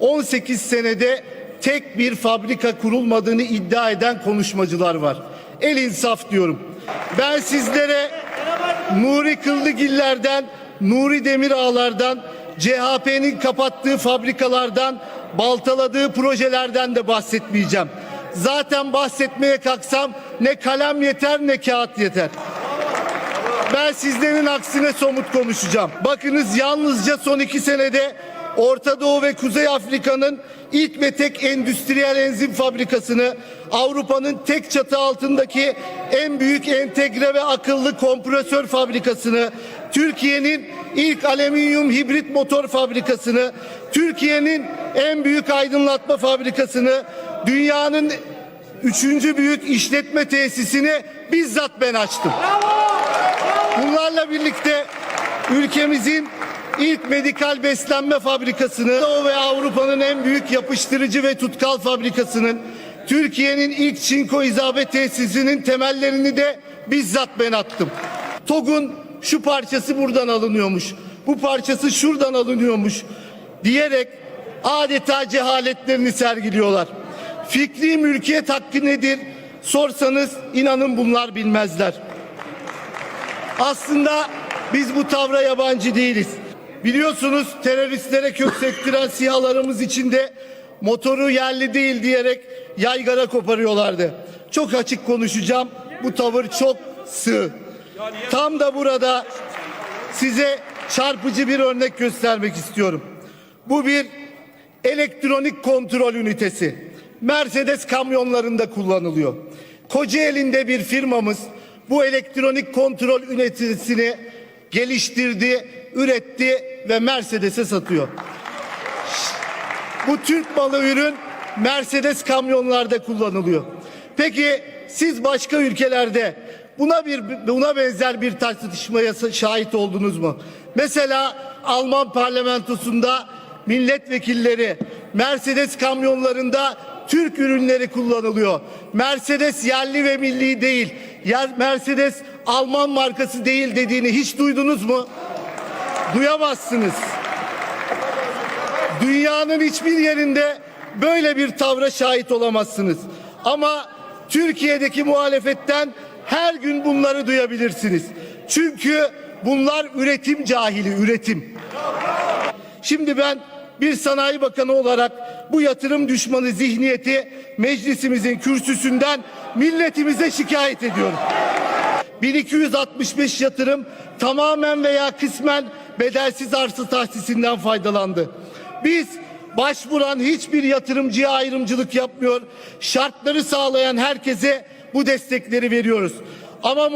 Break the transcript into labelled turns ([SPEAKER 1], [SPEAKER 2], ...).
[SPEAKER 1] 18 senede tek bir fabrika kurulmadığını iddia eden konuşmacılar var. El insaf diyorum. Ben sizlere Nuri Kıllıgiller'den, Nuri Demirağlar'dan, CHP'nin kapattığı fabrikalardan, baltaladığı projelerden de bahsetmeyeceğim. Zaten bahsetmeye kalksam ne kalem yeter ne kağıt yeter. Ben sizlerin aksine somut konuşacağım. Bakınız yalnızca son iki senede Orta Doğu ve Kuzey Afrika'nın ilk ve tek endüstriyel enzim fabrikasını, Avrupa'nın tek çatı altındaki en büyük entegre ve akıllı kompresör fabrikasını, Türkiye'nin ilk alüminyum hibrit motor fabrikasını, Türkiye'nin en büyük aydınlatma fabrikasını, dünyanın üçüncü büyük işletme tesisini bizzat ben açtım. Bunlarla birlikte ülkemizin ilk medikal beslenme fabrikasını Doğu ve Avrupa'nın en büyük yapıştırıcı ve tutkal fabrikasının Türkiye'nin ilk çinko izabe tesisinin temellerini de bizzat ben attım. TOG'un şu parçası buradan alınıyormuş. Bu parçası şuradan alınıyormuş diyerek adeta cehaletlerini sergiliyorlar. Fikri mülkiyet hakkı nedir? Sorsanız inanın bunlar bilmezler. Aslında biz bu tavra yabancı değiliz. Biliyorsunuz teröristlere kök sektiren sihalarımız içinde motoru yerli değil diyerek yaygara koparıyorlardı. Çok açık konuşacağım. Bu tavır çok sığ. Tam da burada size çarpıcı bir örnek göstermek istiyorum. Bu bir elektronik kontrol ünitesi. Mercedes kamyonlarında kullanılıyor. Kocaeli'nde bir firmamız bu elektronik kontrol ünitesini geliştirdi, üretti ve Mercedes'e satıyor. Bu Türk malı ürün Mercedes kamyonlarda kullanılıyor. Peki siz başka ülkelerde buna bir buna benzer bir tartışmaya şahit oldunuz mu? Mesela Alman parlamentosunda milletvekilleri Mercedes kamyonlarında Türk ürünleri kullanılıyor. Mercedes yerli ve milli değil. Mercedes Alman markası değil dediğini hiç duydunuz mu? Duyamazsınız. Dünyanın hiçbir yerinde böyle bir tavra şahit olamazsınız. Ama Türkiye'deki muhalefetten her gün bunları duyabilirsiniz. Çünkü bunlar üretim cahili, üretim. Şimdi ben bir sanayi bakanı olarak bu yatırım düşmanı zihniyeti meclisimizin kürsüsünden milletimize şikayet ediyorum. 1265 yatırım tamamen veya kısmen bedelsiz arsa tahsisinden faydalandı. Biz başvuran hiçbir yatırımcıya ayrımcılık yapmıyor. Şartları sağlayan herkese bu destekleri veriyoruz. Ama